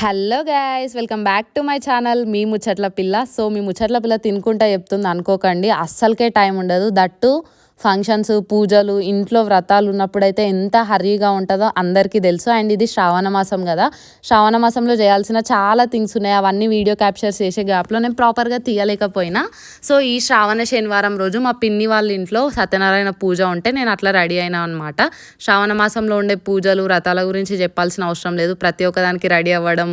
Hello guys welcome back to my channel మీ ముచ్చట్ల పిల్ల. So మీ ముచ్చట్ల పిల్ల తినుకుంటా చెప్తుంది. అనుకోకండి. అస్సలకే టైం ఉండదు. దట్టు ఫంక్షన్స్ పూజలు ఇంట్లో వ్రతాలు ఉన్నప్పుడైతే ఎంత హరీగా ఉంటుందో అందరికీ తెలుసు. అండ్ ఇది శ్రావణ మాసం కదా. శ్రావణ మాసంలో చేయాల్సిన చాలా థింగ్స్ ఉన్నాయి. అవన్నీ వీడియో క్యాప్చర్ చేసే గ్యాప్లో నేను ప్రాపర్గా తీయలేకపోయినా. సో ఈ శ్రావణ శనివారం రోజు మా పిన్ని వాళ్ళ ఇంట్లో సత్యనారాయణ పూజ ఉంటే నేను అట్లా రెడీ అయినా అనమాట శ్రావణ మాసంలో ఉండే పూజలు వ్రతాల గురించి చెప్పాల్సిన అవసరం లేదు. ప్రతి ఒక్కదానికి రెడీ అవ్వడం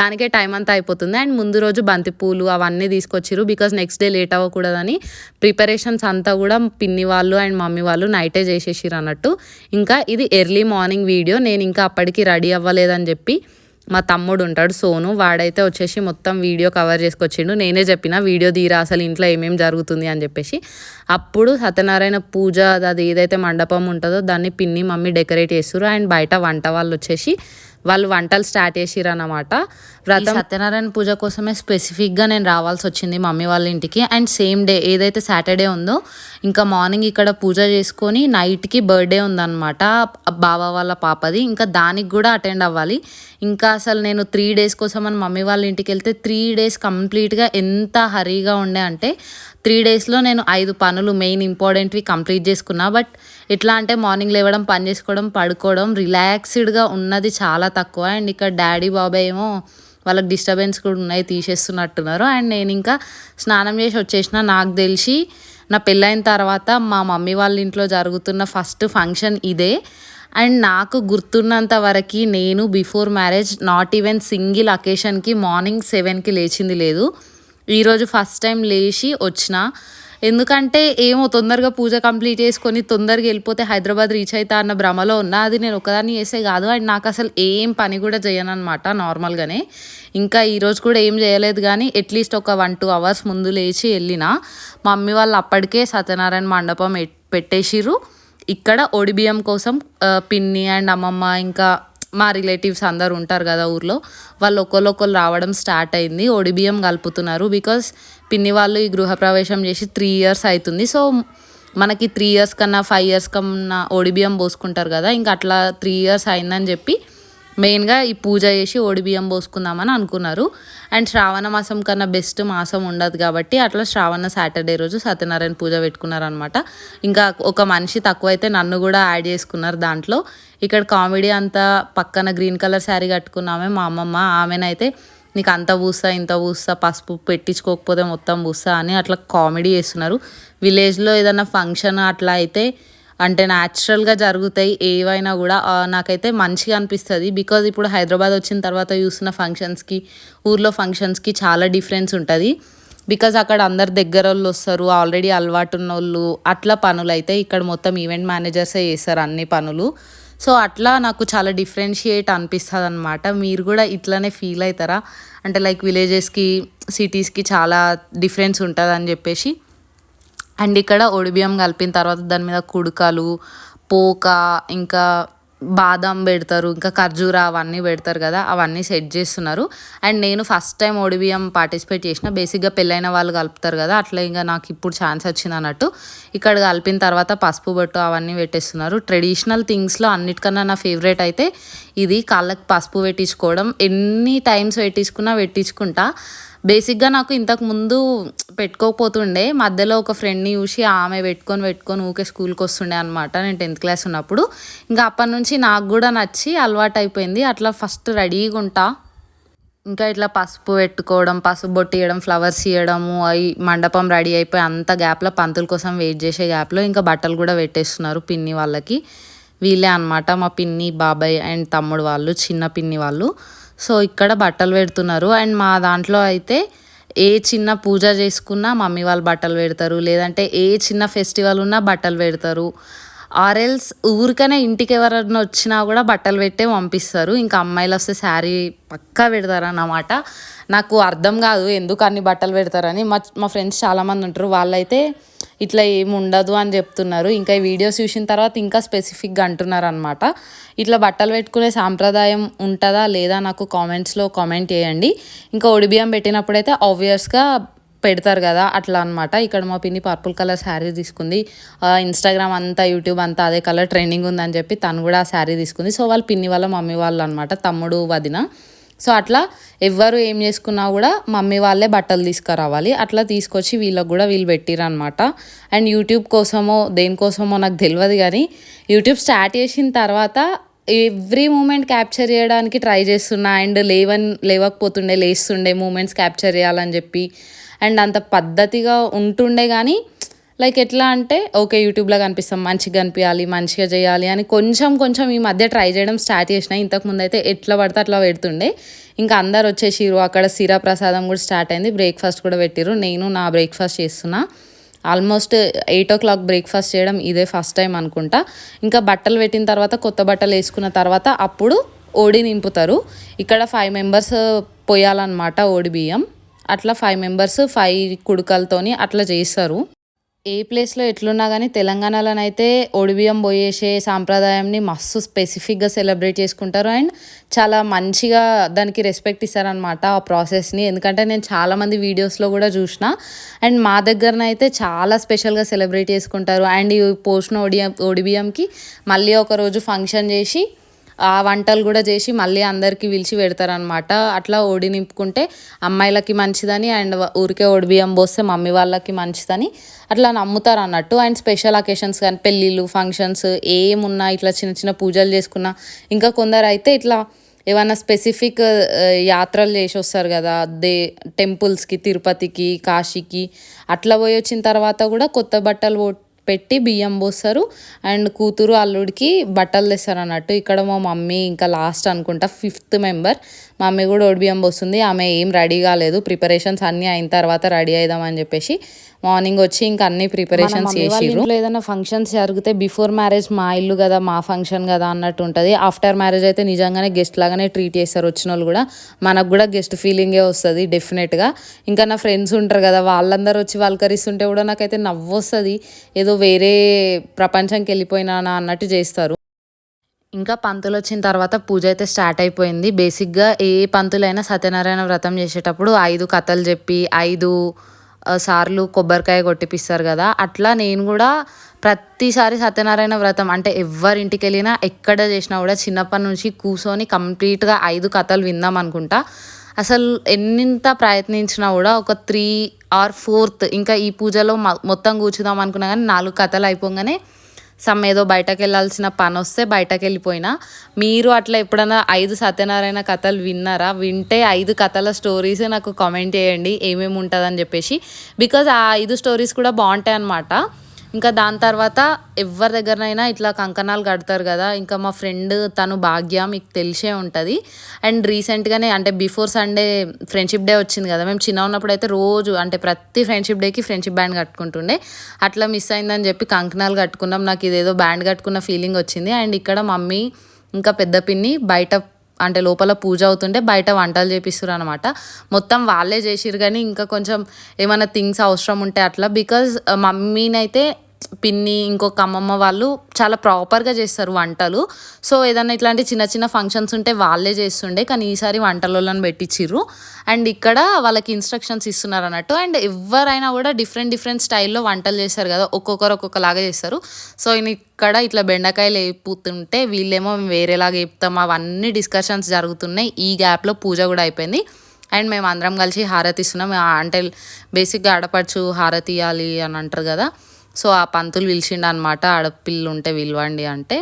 దానికే టైం అంతా అయిపోతుంది. అండ్ ముందు రోజు బంతి పూలు అవన్నీ తీసుకొచ్చిరు బికాస్ నెక్స్ట్ డే లేట్ అవ్వకూడదని ప్రిపరేషన్స్ అంతా కూడా పిన్ని వాళ్ళు అండ్ మమ్మీ వాళ్ళు నైటే చేసేసిరు అన్నట్టు. ఇంకా ఇది ఎర్లీ మార్నింగ్ వీడియో నేను ఇంకా అప్పటికి రెడీ అవ్వలేదని చెప్పి మా తమ్ముడు ఉంటాడు సోను. వాడైతే వచ్చేసి మొత్తం వీడియో కవర్ చేసుకొచ్చిండు. నేనే చెప్పిన వీడియో తీరా అసలు ఇంట్లో ఏమేమి జరుగుతుంది? అని చెప్పేసి. అప్పుడు సత్యనారాయణ పూజ అది ఏదైతే మండపం ఉంటుందో దాన్ని పిన్ని మమ్మీ డెకరేట్ చేస్తారు అండ్ బయట వంట వాళ్ళు వచ్చేసి వాళ్ళు వంటలు స్టార్ట్ చేసిరు అన్నమాట వ్రతం సత్యనారాయణ పూజ కోసమే స్పెసిఫిక్గా నేను రావాల్సి వచ్చింది మమ్మీ వాళ్ళ ఇంటికి. అండ్ సేమ్ డే ఏదైతే సాటర్డే ఉందో ఇంకా మార్నింగ్ ఇక్కడ పూజ చేసుకొని నైట్కి బర్త్డే ఉందన్నమాట. బావ వాళ్ళ పాపది. ఇంకా దానికి కూడా అటెండ్ అవ్వాలి. ఇంకా అసలు నేను త్రీ డేస్ కోసం అని మమ్మీ వాళ్ళ ఇంటికి వెళ్తే త్రీ డేస్ కంప్లీట్గా ఎంత హరీగా ఉండే అంటే త్రీ డేస్లో నేను ఐదు పనులు మెయిన్ ఇంపార్టెంట్వి కంప్లీట్ చేసుకున్నా. బట్ ఎట్లా అంటే మార్నింగ్ లేవడం పని చేసుకోవడం పడుకోవడం రిలాక్స్డ్గా ఉన్నది చాలా తక్కువ. అండ్ ఇక్కడ డాడీ బాబాయ్ ఏమో వాళ్ళకి డిస్టర్బెన్స్ కూడా ఉన్నాయి తీసేస్తున్నట్టున్నారు. అండ్ నేను ఇంకా స్నానం చేసి వచ్చేసిన నాకు తెలిసి నా పెళ్ళైన తర్వాత మా మమ్మీ వాళ్ళ ఇంట్లో జరుగుతున్న ఫస్ట్ ఫంక్షన్ ఇదే. అండ్ నాకు గుర్తున్నంత వరకు నేను before marriage not even single అకేషన్కి morning సెవెన్కి లేచింది లేదు. ఈరోజు ఫస్ట్ టైం లేచి వచ్చిన. ఎందుకంటే ఏమో తొందరగా పూజ కంప్లీట్ చేసుకొని తొందరగా వెళ్ళిపోతే హైదరాబాద్ రీచ్ అవుతా అన్న భ్రమలో ఉన్నా. అది నేను ఒకదాన్ని చేసే కాదు. అండ్ నాకు అసలు ఏం పని కూడా చేయను అనమాట నార్మల్గానే ఇంకా ఈరోజు కూడా ఏం చేయలేదు కానీ అట్లీస్ట్ ఒక వన్ టూ అవర్స్ ముందు లేచి వెళ్ళిన. మమ్మీ వాళ్ళు అప్పటికే సత్యనారాయణ మండపం పెట్టేసిరు ఇక్కడ ఒడిబియ్యం కోసం పిన్ని అండ్ అమ్మమ్మ ఇంకా మా రిలేటివ్స్ అందరు ఉంటారు కదా ఊర్లో వాళ్ళు ఒకళ్ళు రావడం స్టార్ట్ అయింది ఒడిబియ్యం కలుపుతున్నారు బికాస్ పిన్ని వాళ్ళు ఈ గృహప్రవేశం చేసి త్రీ ఇయర్స్ అవుతుంది సో మనకి త్రీ ఇయర్స్ కన్నా ఫైవ్ ఇయర్స్ కన్నా ఒడిబియ్యం పోసుకుంటారు కదా ఇంకా అట్లా త్రీ ఇయర్స్ అయిందని చెప్పి మెయిన్గా ఈ పూజ చేసి ఓడి బియ్యం పోసుకుందామని అనుకున్నారు. అండ్ శ్రావణ మాసం కన్నా బెస్ట్ మాసం ఉండదు కాబట్టి అట్లా శ్రావణ సాటర్డే రోజు సత్యనారాయణ పూజ పెట్టుకున్నారనమాట ఇంకా ఒక మనిషి తక్కువైతే నన్ను కూడా యాడ్ చేసుకున్నారు దాంట్లో. ఇక్కడ కామెడీ అంతా పక్కన గ్రీన్ కలర్ శారీ కట్టుకున్నామే మా అమ్మమ్మ. ఆమెనైతే నీకు అంత పూస్తా ఇంత పూస్తా పసుపు పెట్టించుకోకపోతే మొత్తం పూస్తా అని అట్లా కామెడీ చేస్తున్నారు. విలేజ్లో ఏదైనా ఫంక్షన్ అట్లా అయితే అంటే న్యాచురల్గా జరుగుతాయి ఏవైనా కూడా నాకైతే మంచిగా అనిపిస్తుంది. బికాజ్ ఇప్పుడు హైదరాబాద్ వచ్చిన తర్వాత చూసిన ఫంక్షన్స్కి ఊర్లో ఫంక్షన్స్కి చాలా డిఫరెన్స్ ఉంటుంది. బికాజ్ అక్కడ అందరు దగ్గర వాళ్ళు వస్తారు ఆల్రెడీ అలవాటు ఉన్న వాళ్ళు అట్లా పనులు అయితే ఇక్కడ మొత్తం ఈవెంట్ మేనేజర్సే చేస్తారు అన్ని పనులు. సో అట్లా నాకు చాలా డిఫరెన్షియేట్ అనిపిస్తుంది అనమాట మీరు కూడా ఇట్లానే ఫీల్ అవుతారా? అంటే లైక్ విలేజెస్కి సిటీస్కి చాలా డిఫరెన్స్ ఉంటుంది అని చెప్పేసి. అండ్ ఇక్కడ ఒడిబియ్యం కలిపిన తర్వాత దాని మీద కుడకలు పోక ఇంకా బాదం పెడతారు ఇంకా ఖర్జూర అవన్నీ పెడతారు కదా అవన్నీ సెట్ చేస్తున్నారు. అండ్ నేను ఫస్ట్ టైం ఒడిబియ్యం పార్టిసిపేట్ చేసిన బేసిక్గా పెళ్ళైన వాళ్ళు కలుపుతారు కదా అట్లా ఇంకా నాకు ఇప్పుడు ఛాన్స్ వచ్చింది అన్నట్టు. ఇక్కడ కలిపిన తర్వాత పసుపు బొట్టు అవన్నీ పెట్టేస్తున్నారు. ట్రెడిషనల్ థింగ్స్లో అన్నిటికన్నా నా ఫేవరెట్ అయితే ఇది కాళ్ళకి పసుపు పెట్టించుకోవడం. ఎన్ని టైమ్స్ పెట్టించుకున్నా పెట్టించుకుంటా. బేసిక్గా నాకు ఇంతకు ముందు పెట్టుకోకపోతుండే. మధ్యలో ఒక ఫ్రెండ్ని చూసి ఆమె పెట్టుకొని పెట్టుకొని ఊకే స్కూల్కి వస్తుండే అనమాట నేను టెన్త్ క్లాస్ ఉన్నప్పుడు. ఇంకా అప్పటి నుంచి నాకు కూడా నచ్చి అలవాటు అయిపోయింది అట్లా ఫస్ట్ రెడీగా ఉంటా. ఇంకా ఇట్లా పసుపు పెట్టుకోవడం పసుపు బొట్టియడం ఫ్లవర్స్ ఇవ్వడము అవి మండపం రెడీ అయిపోయి అంత గ్యాప్లో పంతుల కోసం వెయిట్ చేసే గ్యాప్లో ఇంకా బట్టలు కూడా పెట్టేస్తున్నారు పిన్ని వాళ్ళకి. వీళ్ళే అనమాట మా పిన్ని బాబాయ్ అండ్ తమ్ముడు వాళ్ళు చిన్న పిన్ని వాళ్ళు. సో ఇక్కడ బట్టలు పెడుతున్నారు. అండ్ మా దాంట్లో అయితే ఏ చిన్న పూజ చేసుకున్నా మమ్మీ వాళ్ళు బట్టలు పెడతారు. లేదంటే ఏ చిన్న ఫెస్టివల్ ఉన్నా బట్టలు పెడతారు. ఆర్ఎల్స్ ఊరికనే ఇంటికి ఎవరైనా వచ్చినా కూడా బట్టలు పెట్టే పంపిస్తారు. ఇంకా అమ్మాయిలు వస్తే శారీ పక్కా పెడతారు అన్నమాట నాకు అర్థం కాదు ఎందుకు అన్ని బట్టలు పెడతారని. మా మా ఫ్రెండ్స్ చాలామంది ఉంటారు. వాళ్ళైతే ఇట్లా ఏమి ఉండదు అని చెప్తున్నారు. ఇంకా ఈ వీడియోస్ చూసిన తర్వాత ఇంకా స్పెసిఫిక్గా అంటున్నారు అనమాట ఇట్లా బట్టలు పెట్టుకునే సాంప్రదాయం ఉంటుందా లేదా నాకు కామెంట్స్లో కామెంట్ చేయండి. ఇంకా ఒడిబియ్యం పెట్టినప్పుడైతే ఆబ్వియస్గా పెడతారు కదా అట్లా అనమాట ఇక్కడ మా పిన్ని పర్పుల్ కలర్ శారీ తీసుకుంది. ఇన్స్టాగ్రామ్ అంతా యూట్యూబ్ అంతా అదే కలర్ ట్రెండింగ్ ఉందని చెప్పి తను కూడా ఆ శారీ తీసుకుంది. సో వాళ్ళ పిన్ని వాళ్ళ మమ్మీ వాళ్ళు అనమాట తమ్ముడు వదిన. సో అట్లా ఎవ్వరు ఏం చేసుకున్నా కూడా మమ్మీ వాళ్ళే బట్టలు తీసుకురావాలి. అట్లా తీసుకొచ్చి వీళ్ళకు కూడా వీళ్ళు పెట్టిరనమాట అండ్ యూట్యూబ్ కోసమో దేనికోసమో నాకు తెలియదు కానీ యూట్యూబ్ స్టార్ట్ చేసిన తర్వాత ఎవ్రీ మూమెంట్ క్యాప్చర్ చేయడానికి ట్రై చేస్తున్నా. అండ్ లేవన్ లేవకపోతుండే లేస్తుండే మూమెంట్స్ క్యాప్చర్ చేయాలని చెప్పి అండ్ అంత పద్ధతిగా ఉంటుండే కానీ లైక్ ఎట్లా అంటే ఓకే యూట్యూబ్లో కనిపిస్తాం మంచిగా కనిపించాలి మంచిగా చేయాలి అని కొంచెం కొంచెం ఈ మధ్య ట్రై చేయడం స్టార్ట్ చేసిన ఇంతకుముందు అయితే ఎట్లా పడితే అట్లా పెడుతుండే. ఇంకా అందరు వచ్చేసిరు అక్కడ సిరా ప్రసాదం కూడా స్టార్ట్ అయింది బ్రేక్ఫాస్ట్ కూడా పెట్టిరు నేను నా బ్రేక్ఫాస్ట్ చేస్తున్నా. Almost eight o'clock breakfast చేయడం ఇదే ఫస్ట్ టైం అనుకుంటా. ఇంకా బట్టలు పెట్టిన తర్వాత కొత్త బట్టలు వేసుకున్న తర్వాత అప్పుడు ఓడి నింపుతారు. ఇక్కడ ఫైవ్ మెంబర్స్ పోయాలన్నమాట ఓడి బియ్యం. అట్లా ఫైవ్ మెంబర్స్ ఫైవ్ కుడుకలతోని అట్లా చేస్తారు. ఏ ప్లేస్లో ఎట్లున్నా కానీ తెలంగాణలోనైతే ఒడిబియ్యం పోయేసే సాంప్రదాయంని మస్తు స్పెసిఫిక్గా సెలబ్రేట్ చేసుకుంటారు. అండ్ చాలా మంచిగా దానికి రెస్పెక్ట్ ఇస్తారనమాట ఆ ప్రాసెస్ని ఎందుకంటే నేను చాలామంది వీడియోస్లో కూడా చూసిన. అండ్ మా దగ్గరనైతే చాలా స్పెషల్గా సెలబ్రేట్ చేసుకుంటారు. అండ్ ఈ పోషణ ఒడియం ఒడిబియ్యంకి మళ్ళీ ఒకరోజు ఫంక్షన్ చేసి ఆ వంటలు కూడా చేసి మళ్ళీ అందరికీ పిలిచి పెడతారనమాట అట్లా ఓడి నింపుకుంటే అమ్మాయిలకి మంచిదని అండ్ ఊరికే ఓడి బియ్యం పోస్తే మమ్మీ వాళ్ళకి మంచిదని అట్లా నమ్ముతారు అన్నట్టు అండ్ స్పెషల్ అకేషన్స్ కానీ పెళ్ళిళ్ళు ఫంక్షన్స్ ఏమున్నా ఇట్లా చిన్న చిన్న పూజలు చేసుకున్నా ఇంకా కొందరు అయితే ఇట్లా ఏమైనా స్పెసిఫిక్ యాత్రలు చేసి వస్తారు కదా దే టెంపుల్స్కి తిరుపతికి కాశీకి అట్లా పోయి వచ్చిన తర్వాత కూడా కొత్త బట్టలు పెట్టి బియ్యం పోస్తారు. అండ్ కూతురు అల్లుడికి బట్టలు తెస్తారు అన్నట్టు. ఇక్కడ మా మమ్మీ ఇంకా లాస్ట్ అనుకుంటా ఫిఫ్త్ మెంబర్. మమ్మీ కూడా ఓడి బియ్యం పోస్తుంది. ఆమె ఏం రెడీ కాలేదు. ప్రిపరేషన్స్ అన్నీ అయిన తర్వాత రెడీ అయిదామని చెప్పేసి మార్నింగ్ వచ్చి ఇంకా అన్ని ప్రిపరేషన్స్ చేసిర్రు. ఏదైనా ఫంక్షన్స్ జరిగితే బిఫోర్ మ్యారేజ్ మా ఇల్లు కదా మా ఫంక్షన్ కదా అన్నట్టు ఉంటుంది. ఆఫ్టర్ మ్యారేజ్ అయితే నిజంగానే గెస్ట్ లాగానే ట్రీట్ చేస్తారు వచ్చిన వాళ్ళు కూడా. మనకు కూడా గెస్ట్ ఫీలింగే వస్తుంది డెఫినెట్గా ఇంకా నా ఫ్రెండ్స్ ఉంటారు కదా వాళ్ళందరూ వచ్చి వాళ్ళకరిస్తుంటే కూడా నాకైతే నవ్వు వస్తుంది. ఏదో వేరే ప్రపంచంకి వెళ్ళిపోయినా అన్నట్టు చేస్తారు. ఇంకా పంతులు వచ్చిన తర్వాత పూజ అయితే స్టార్ట్ అయిపోయింది. బేసిక్గా ఏ పంతులైనా సత్యనారాయణ వ్రతం చేసేటప్పుడు ఐదు కథలు చెప్పి ఐదు సార్లు కొబ్బరికాయ కొట్టిపిస్తారు కదా అట్లా నేను కూడా ప్రతిసారి సత్యనారాయణ వ్రతం అంటే ఎవరింటికి వెళ్ళినా ఎక్కడ చేసినా కూడా చిన్నప్పటి నుంచి కూర్చొని కంప్లీట్గా ఐదు కథలు విందాం అనుకుంటా. అసలు ఎన్నింత ప్రయత్నించినా కూడా ఒక త్రీ ఆర్ ఫోర్త్ ఇంకా ఈ పూజలో మొత్తం కూర్చుదాం అనుకున్నా కానీ నాలుగు కథలు అయిపోగానే సమ్ ఏదో బయటకు వెళ్ళాల్సిన పని వస్తే బయటకు వెళ్ళిపోయినా మీరు అట్లా ఎప్పుడైనా ఐదు సత్యనారాయణ కథలు విన్నారా? వింటే ఐదు కథల స్టోరీస్ నాకు కామెంట్ చేయండి ఏమేమి ఉంటుందని చెప్పేసి. బికాజ్ ఆ ఐదు స్టోరీస్ కూడా బాగుంటాయి అన్నమాట ఇంకా దాని తర్వాత ఎవరి దగ్గరనైనా ఇట్లా కంకణాలు కడతారు కదా ఇంకా మా ఫ్రెండ్ తను భాగ్య మీకు తెలిసే ఉంటుంది. అండ్ రీసెంట్గానే అంటే బిఫోర్ సండే ఫ్రెండ్షిప్ డే వచ్చింది కదా మేము చిన్న ఉన్నప్పుడు అయితే రోజు అంటే ప్రతి ఫ్రెండ్షిప్ డేకి ఫ్రెండ్షిప్ బ్యాండ్ కట్టుకుంటుండే. అట్లా మిస్ అయిందని చెప్పి కంకణాలు కట్టుకున్నాం నాకు ఇదేదో బ్యాండ్ కట్టుకున్న ఫీలింగ్ వచ్చింది. అండ్ ఇక్కడ మమ్మీ ఇంకా పెద్ద పిన్ని బయట అంటే లోపల పూజ అవుతుంటే బయట వంటలు చేపిస్తారు అనమాట మొత్తం వాళ్ళే చేసిరు కానీ ఇంకా కొంచెం ఏమైనా థింగ్స్ అవసరం ఉంటే అట్లా. బికాజ్ uh, మమ్మీనైతే పిన్ని ఇంకొక అమ్మమ్మ వాళ్ళు చాలా ప్రాపర్గా చేస్తారు వంటలు. సో ఏదైనా ఇట్లాంటి చిన్న చిన్న ఫంక్షన్స్ ఉంటే వాళ్ళే చేస్తుండే కానీ ఈసారి వంటలను పెట్టించిర్రు అండ్ ఇక్కడ వాళ్ళకి ఇన్స్ట్రక్షన్స్ ఇస్తున్నారు అన్నట్టు అండ్ ఎవరైనా కూడా డిఫరెంట్ డిఫరెంట్ స్టైల్లో వంటలు చేస్తారు కదా ఒక్కొక్కరు ఒక్కొక్కలాగా చేస్తారు. సో ఇక్కడ ఇట్లా బెండకాయలు వేపుతుంటే వీళ్ళేమో వేరేలాగా వేపుతాం అవన్నీ డిస్కషన్స్ జరుగుతున్నాయి. ఈ గ్యాప్లో పూజ కూడా అయిపోయింది. అండ్ మేము అందరం కలిసి హారతి ఇస్తున్నాం. అంటే బేసిక్గా ఆడపడుచు హారతి ఇవ్వాలి అని అంటారు కదా. సో ఆ పంతులు పిలిచిండు అనమాట ఆడపిల్లు ఉంటే పిలవండి అంటే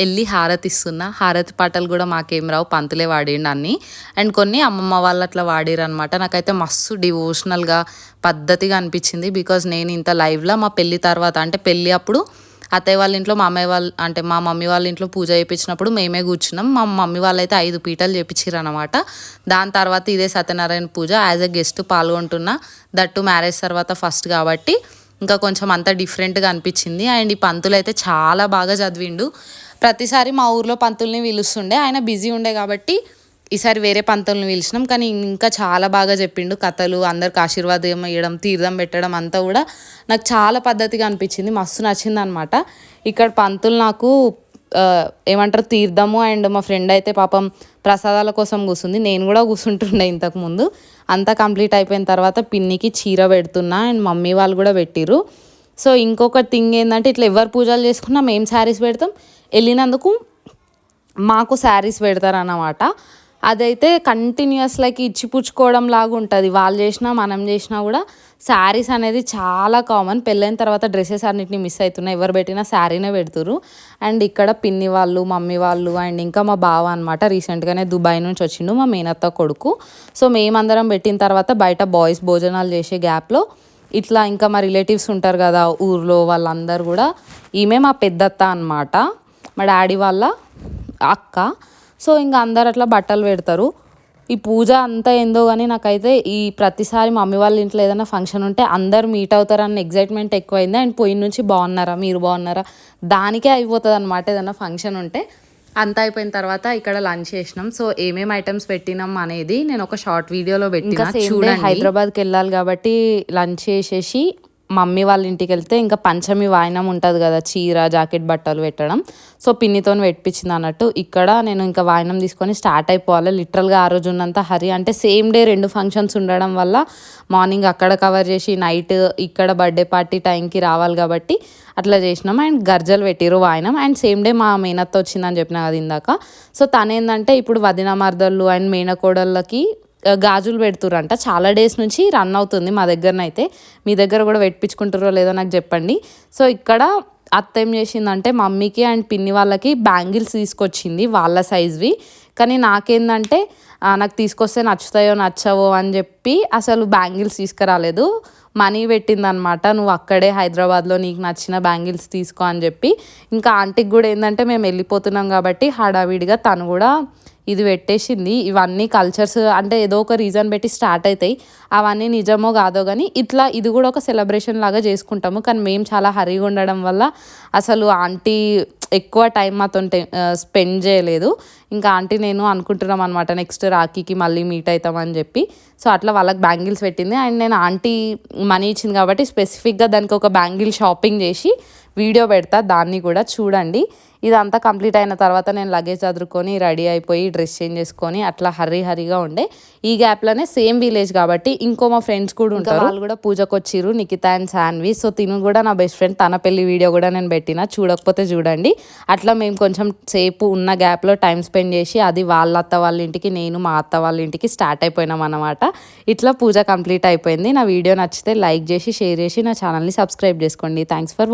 వెళ్ళి హారతి ఇస్తున్నా హారతి పాటలు కూడా మాకేం రావు పంతులే వాడిండు అన్నీ అండ్ కొన్ని అమ్మమ్మ వాళ్ళు అట్లా వాడిరు అనమాట నాకైతే మస్తు డివోషనల్గా పద్ధతిగా అనిపించింది బికాజ్ నేను ఇంత లైవ్లో మా పెళ్ళి తర్వాత అంటే పెళ్ళి అప్పుడు అత్తయ్య వాళ్ళ ఇంట్లో మా అమ్మాయి వాళ్ళ అంటే మా మమ్మీ వాళ్ళ ఇంట్లో పూజ చేయించినప్పుడు మేమే కూర్చున్నాం. మా మమ్మీ వాళ్ళైతే ఐదు పీటలు చేయించారు అనమాట దాని తర్వాత ఇదే Satyanarayana Puja as a guest పాల్గొంటున్నా that marriage తర్వాత ఫస్ట్ కాబట్టి. ఇంకా కొంచెం అంత డిఫరెంట్గా అనిపించింది. అండ్ ఈ పంతులు అయితే చాలా బాగా చదివిండు. ప్రతిసారి మా ఊర్లో పంతుల్ని పిలుస్తుండే. ఆయన బిజీ ఉండే కాబట్టి ఈసారి వేరే పంతుల్ని పిలిచినాం. కానీ ఇంకా చాలా బాగా చెప్పిండు. కథలు అందరికి ఆశీర్వాదం ఇవ్వడం తీర్థం పెట్టడం అంతా కూడా నాకు చాలా పద్ధతిగా అనిపించింది. మస్తు నచ్చింది అనమాట ఇక్కడ పంతులు నాకు ఏమంటారు తీర్థము అండ్ మా ఫ్రెండ్ అయితే పాపం ప్రసాదాల కోసం కూర్చుంది నేను కూడా కూర్చుంటుండే ఇంతకుముందు అంతా కంప్లీట్ అయిపోయిన తర్వాత పిన్నికి చీర పెడుతున్నా అండ్ మమ్మీ వాళ్ళు కూడా పెట్టిరు సో ఇంకొక థింగ్ ఏంటంటే ఇట్లా ఎవరు పూజలు చేసుకున్నా మేము శారీస్ పెడతాం. వెళ్ళినందుకు మాకు శారీస్ పెడతారన్నమాట. అదైతే కంటిన్యూస్ లైక్ ఇచ్చి పుచ్చుకోవడం లాగా ఉంటుంది వాళ్ళు చేసినా మనం చేసినా కూడా శారీస్ అనేది చాలా కామన్. పెళ్ళైన తర్వాత డ్రెస్సెస్ అన్నిటిని మిస్ అవుతున్నాయి ఎవరు పెట్టినా శారీనే పెడుతురు అండ్ ఇక్కడ పిన్ని వాళ్ళు మమ్మీ వాళ్ళు అండ్ ఇంకా మా బావ అనమాట రీసెంట్గానే దుబాయ్ నుంచి వచ్చిండు మా మేనత్త కొడుకు. సో మేమందరం పెట్టిన తర్వాత బయట బాయ్స్ భోజనాలు చేసే గ్యాప్లో ఇట్లా ఇంకా మా రిలేటివ్స్ ఉంటారు కదా ఊర్లో వాళ్ళందరూ కూడా. ఈమె మా పెద్దత్త అనమాట మా డాడీ వాళ్ళ అక్క. సో ఇంకా అందరు అట్లా బట్టలు పెడతారు. ఈ పూజ అంతా ఏందో కానీ నాకైతే ఈ ప్రతిసారి మమ్మీ వాళ్ళ ఇంట్లో ఏదైనా ఫంక్షన్ ఉంటే అందరు మీట్ అవుతారన్న ఎగ్జైట్మెంట్ ఎక్కువైంది. అండ్ పోయిన నుంచి బాగున్నారా? మీరు బాగున్నారా? దానికే అయిపోతుంది అనమాట ఏదైనా ఫంక్షన్ ఉంటే. అంతా అయిపోయిన తర్వాత ఇక్కడ లంచ్ చేసినాం. సో ఏమేమి ఐటమ్స్ పెట్టినాం అనేది నేను ఒక షార్ట్ వీడియోలో పెట్టిన చూడండి. హైదరాబాద్కి వెళ్ళాలి కాబట్టి లంచ్ చేసేసి మమ్మీ వాళ్ళ ఇంటికి వెళ్తే ఇంకా పంచమి వాయనం ఉంటుంది కదా చీర జాకెట్ బట్టలు పెట్టడం. సో పిన్నితో పెట్టించింది అన్నట్టు. ఇక్కడ నేను ఇంకా వాయనం తీసుకొని స్టార్ట్ అయిపోవాలి. లిటరల్గా ఆ రోజు ఉన్నంత హరి. అంటే సేమ్ డే రెండు ఫంక్షన్స్ ఉండడం వల్ల మార్నింగ్ అక్కడ కవర్ చేసి నైట్ ఇక్కడ బర్త్డే పార్టీ టైంకి రావాలి కాబట్టి అట్లా చేసినాం. అండ్ గర్జలు పెట్టిరు వాయనం. అండ్ సేమ్ డే మా మేనత్త వచ్చిందని చెప్పిన కదా ఇందాక. సో తనేందంటే ఇప్పుడు వదిన మర్దళ్ళు అండ్ మేనకోడళ్ళకి గాజులు పెడుతురంట చాలా డేస్ నుంచి రన్ అవుతుంది మా దగ్గరనైతే. మీ దగ్గర కూడా పెట్టించుకుంటారో లేదో నాకు చెప్పండి. సో ఇక్కడ అత్త ఏం చేసిందంటే మమ్మీకి అండ్ పిన్ని వాళ్ళకి బ్యాంగిల్స్ తీసుకొచ్చింది వాళ్ళ సైజ్వి. కానీ నాకేందంటే నాకు తీసుకొస్తే నచ్చుతాయో నచ్చవో అని చెప్పి అసలు బ్యాంగిల్స్ తీసుకురాలేదు. మనీ పెట్టిందనమాట. నువ్వు అక్కడే హైదరాబాద్లో నీకు నచ్చిన బ్యాంగిల్స్ తీసుకో అని చెప్పి. ఇంకా ఆంటీకి కూడా ఏంటంటే మేము వెళ్ళిపోతున్నాం కాబట్టి హడావిడిగా తను కూడా ఇది పెట్టేసింది. ఇవన్నీ కల్చర్స్ అంటే ఏదో ఒక రీజన్ పెట్టి స్టార్ట్ అవుతాయి అవన్నీ నిజమో కాదో కానీ ఇట్లా ఇది కూడా ఒక సెలబ్రేషన్ లాగా చేసుకుంటాము. కానీ మేము చాలా హరిగా ఉండడం వల్ల అసలు ఆంటీ ఎక్కువ టైం మాతో స్పెండ్ చేయలేదు. ఇంకా ఆంటీ నేను అనుకుంటున్నాం అనమాట నెక్స్ట్ రాఖీకి మళ్ళీ మీట్ అవుతామని చెప్పి. సో అట్లా వాళ్ళకి బ్యాంగిల్స్ పెట్టింది. అండ్ నేను ఆంటీ మనీ ఇచ్చింది కాబట్టి స్పెసిఫిక్గా దానికి ఒక బ్యాంగిల్ షాపింగ్ చేసి వీడియో పెడతా దాన్ని కూడా చూడండి. ఇదంతా కంప్లీట్ అయిన తర్వాత నేను లగేజ్ చదువుకొని రెడీ అయిపోయి డ్రెస్ చేంజ్ చేసుకొని అట్లా హర్రీ హరిగా ఉండే. ఈ గ్యాప్లోనే సేమ్ విలేజ్ కాబట్టి ఇంకో మా ఫ్రెండ్స్ కూడా ఉంటారు. వాళ్ళు కూడా పూజకు వచ్చిర్రు నిఖిత అండ్ శాన్వి. సో తిను కూడా నా బెస్ట్ ఫ్రెండ్ తన పెళ్ళి వీడియో కూడా నేను పెట్టిన. చూడకపోతే చూడండి. అట్లా మేము కొంచెం సేపు ఉన్న గ్యాప్లో టైం స్పెండ్ చేసి అది వాళ్ళ అత్త వాళ్ళ ఇంటికి నేను మా అత్త వాళ్ళ ఇంటికి స్టార్ట్ అయిపోయినాం అనమాట ఇట్లా పూజ కంప్లీట్ అయిపోయింది. నా వీడియో నచ్చితే లైక్ చేసి షేర్ చేసి నా ఛానల్ని సబ్స్క్రైబ్ చేసుకోండి. Thanks for